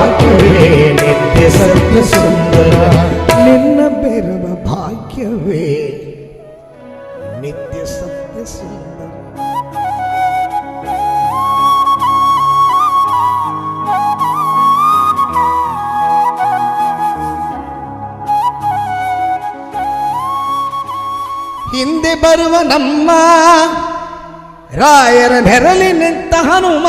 ಭಾಗ್ಯವೇ ನಿತ್ಯ ಸತ್ಯ ಸುಂದರ ನಿನ್ನ ಬೆರವ ಭಾಗ್ಯವೇ ನಿತ್ಯ ಸತ್ಯ ಸುಂದರ ಹಿಂದೆ ಬರುವ ನಮ್ಮ ರಾಯರ ನೆರಳಿನಿಂತ ಹನುಮ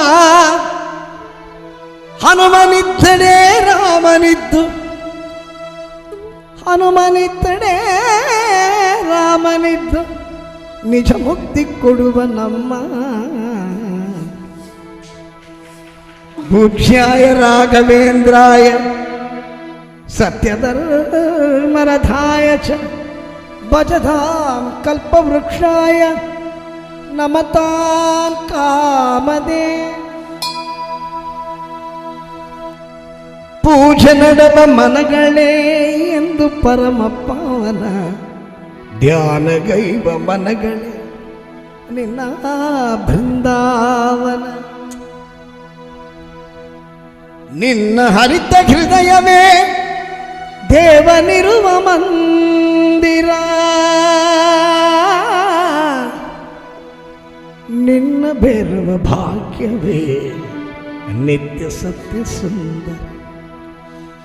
ಹನುಮನಿದ್ದಡೆ ರಾಮನಿದ್ದು ಹನುಮನಿದ್ದಡೆ ರಾಮನಿದ್ದು ನಿಜ ಮುಕ್ತಿ ಕೊಡುವ ನಮ್ಮ ಪೂಜ್ಯಾಯ ರಾಘವೇಂದ್ರಾಯ ಸತ್ಯಧರ್ಮರಥಾಯ ಚ ಭಜತಾಂ ಕಲ್ಪವೃಕ್ಷಾಯ ನಮತಾಂ ಕಾಮದೇ ಪೂಜೆ ನಡೆದ ಮನಗಳೇ ಎಂದು ಪರಮ ಪಾವನ ಧ್ಯಾನಗೈವ ಮನಗಳೇ, ನಿನ್ನ ಬೃಂದಾವನ. ನಿನ್ನ ಹರಿತ ಹೃದಯವೇ ದೇವನಿರುವ ಮಂದಿರ. ನಿನ್ನ ಬೇರುವ ಭಾಗ್ಯವೇ ನಿತ್ಯ ಸತ್ಯ ಸುಂದರ.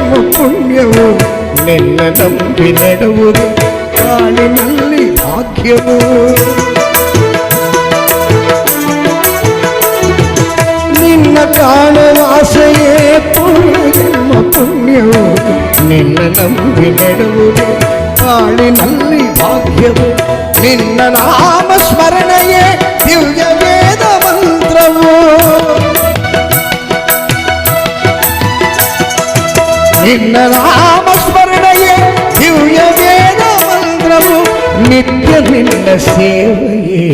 ಪೂರ್ವ ಜನ್ಮ ಪುಣ್ಯವು ನಿನ್ನ ನಂಬಿ ನೆಡುವುದು ಕಾಳಿನಲ್ಲಿ ಭಾಗ್ಯವು ನಿನ್ನ ಕಾಣುವ ಆಸೆಯೇ ಪೂರ್ವ ಜನ್ಮ ಪುಣ್ಯವು ನಿನ್ನ ನಂಬಿ ನೆಡುವುದು ಕಾಳಿನಲ್ಲಿ ಭಾಗ್ಯವು ನಿನ್ನ ನಾಮ ಸ್ಮರಣೆಯೇ ದಿವ್ಯ ವೇದ ಮಂತ್ರವು ನಿನ್ನ ನಾಮ ಸ್ಮರಣೆಯೇ ದಿವ್ಯ ವೇದ ಮಂತ್ರವು ನಿತ್ಯ ನಿನ್ನ ಸೇವೆಯೇ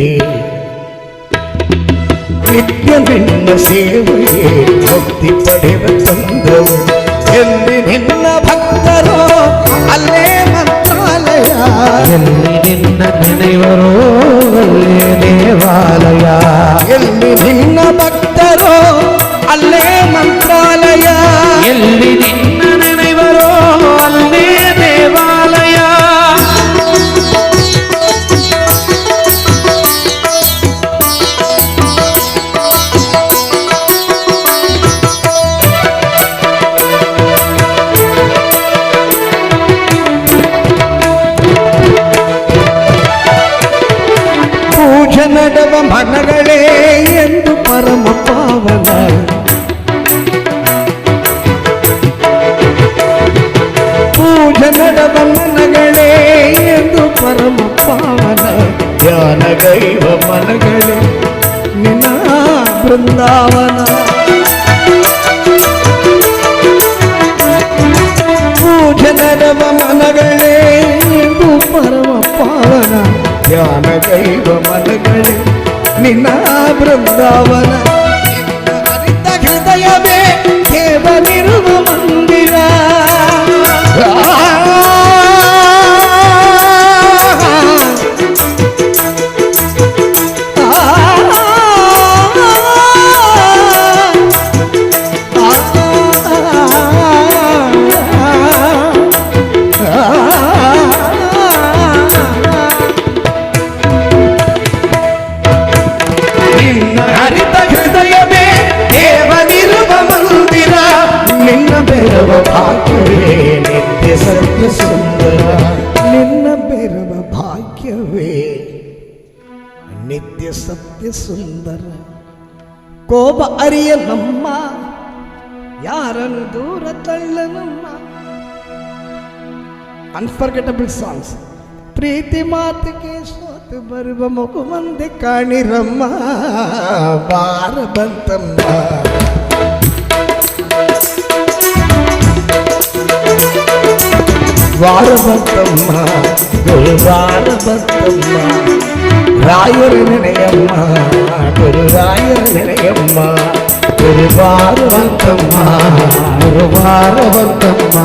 ನಿತ್ಯ ನಿನ್ನ ಸೇವೆಯೇ ಭಕ್ತಿ ಪಡೆವ ತಂದವು ಎಲ್ಲಿ ನಿನ್ನ ಭಕ್ತರೋ ಅಲ್ಲೇ ಮಂತ್ರಾಲಯ ಎಲ್ಲಿ ನಿನ್ನ ನೆನೆವರೋ ಅಲ್ಲೇ ದೇವಾಲಯ ಧ್ಯಾನಗೈವ ಮನಗಳೇ ನಿನ್ನ ಬೃಂದಾವನ ಪೂಜೆ ನಡೆವ ಮನಗಳೇ ಎಂದು ಪರಮ ಪಾವನ ಧ್ಯಾನಗೈವ ಮನಗಳೇ ನಿನ್ನ ಬೃಂದಾವನ ನಿನ್ನ ಹರಿತ ಹೃದಯವೇ ದೇವನಿರುವ ಮಂದಿರ ನಿನ್ನ ಹರಿತ ಹೃದಯವೇ ದೇವನಿರುವ ಮಂದಿರ ನಿನ್ನ ಬೆರವ ಭಾಗ್ಯವೇ ನಿತ್ಯ ಸತ್ಯ ಸುಂದರ ನಿನ್ನ ಬೆರವ ಭಾಗ್ಯವೇ ನಿತ್ಯ ಸತ್ಯ ಸುಂದರ ಕೋಪ ಅರಿಯ ನಮ್ಮ ಯಾರನ್ನು ದೂರ ತಳ್ಳನಮ್ಮ ಅನ್ಫರ್ಗೆಟಬಲ್ ಸಾಂಗ್ಸ್ ಪ್ರೀತಿ ಮಾತಿಗೆ ಸೋತು ಬರುವ ಮಗು ಮಂದಿ ಕಾಣಿರಮ್ಮ ಬಾರ ಬಂತಮ್ಮ வாழபத்தம்மா குரு வாழபத்தம்மா ராயர் நினையம்மா குரு ராயர் நினையம்மா. குரு வாரவத்தம்மா குரு வாரவத்தம்மா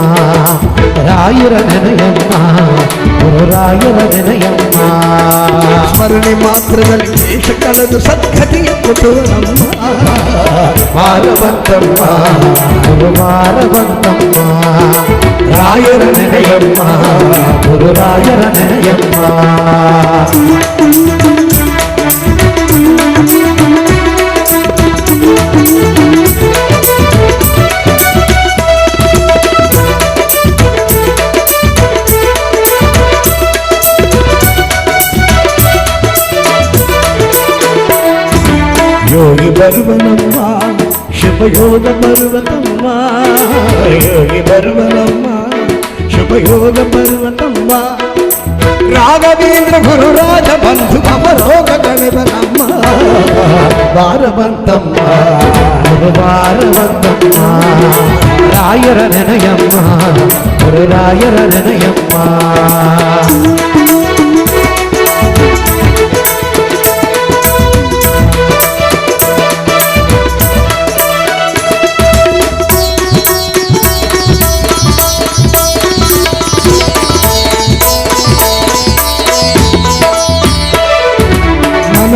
ಬಂತಮ್ಮ ರಾಯರ ನೆನೆಯಮ್ಮ ಗುರುರಾಯರ ನೆನೆಯಮ್ಮ ಸ್ಮರಣೆ ಮಾತ್ರದಲ್ಲಿ ದೇಶ ಕಳೆದು ಸದ್ಗತಿಯ ಕೊಟ್ಟುವನಮ್ಮ ವಾರ ಬಂತಮ್ಮ ಗುರುವಾರ ಬಂತಮ್ಮ ರಾಯರ ನೆನೆಯಮ್ಮ ಗುರುರಾಯರ ನೆನೆಯಮ್ಮ బరువనమ్మా శుభయోగ పర్వతమ్మా యోగి బరువనమ్మా శుభయోగ పర్వతమ్మా రాఘవేంద్ర గురురాజ బంధు అవరోగ గణితనమ్మ వారవంతమ్మ వారవంతమ్మ రాయర నినయమ్మ గురు రాయర నినయమ్మ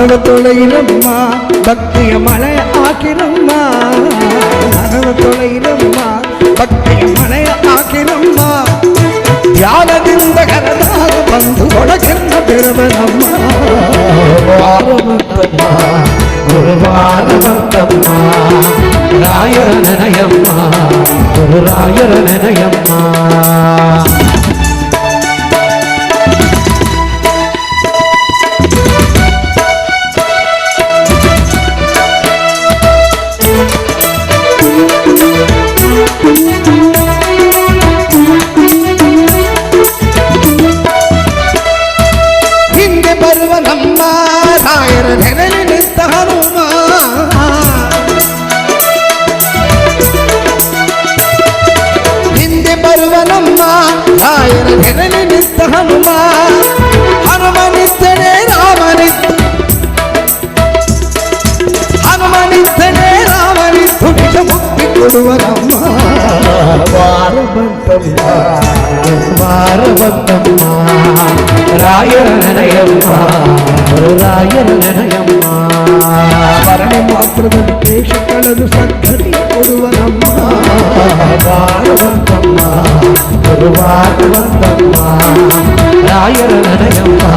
மனத தொலையிலம்மா பக்திய மலை ஆக்கிரம்மா மனத தொலையிலம்மா பக்திய மலை ஆக்கிரம்மா யாவதிந்த கரதாக வந்து கொடக்கின்ற பெருமனம்மா ராயர நினையம்மா குருராயர நினையம்மா தொடுவரம்மா வாரபந்தம்மா வாரபந்தம்மா ராயர நனையம்மா ஒரு ராயர நனையம்மா மரண மாத்திரமன் தேசக்களது சங்கதி தொடுவரம்மா வாரபந்தம்மா ஒரு வாரபந்தம்மா ராயர நனையம்மா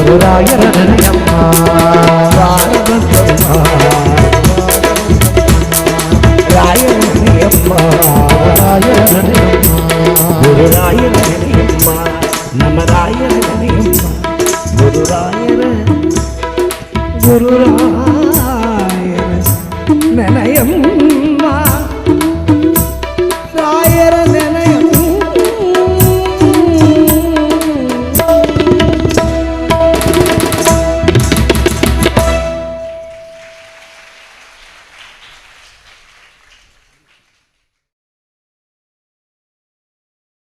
ஒரு ராயர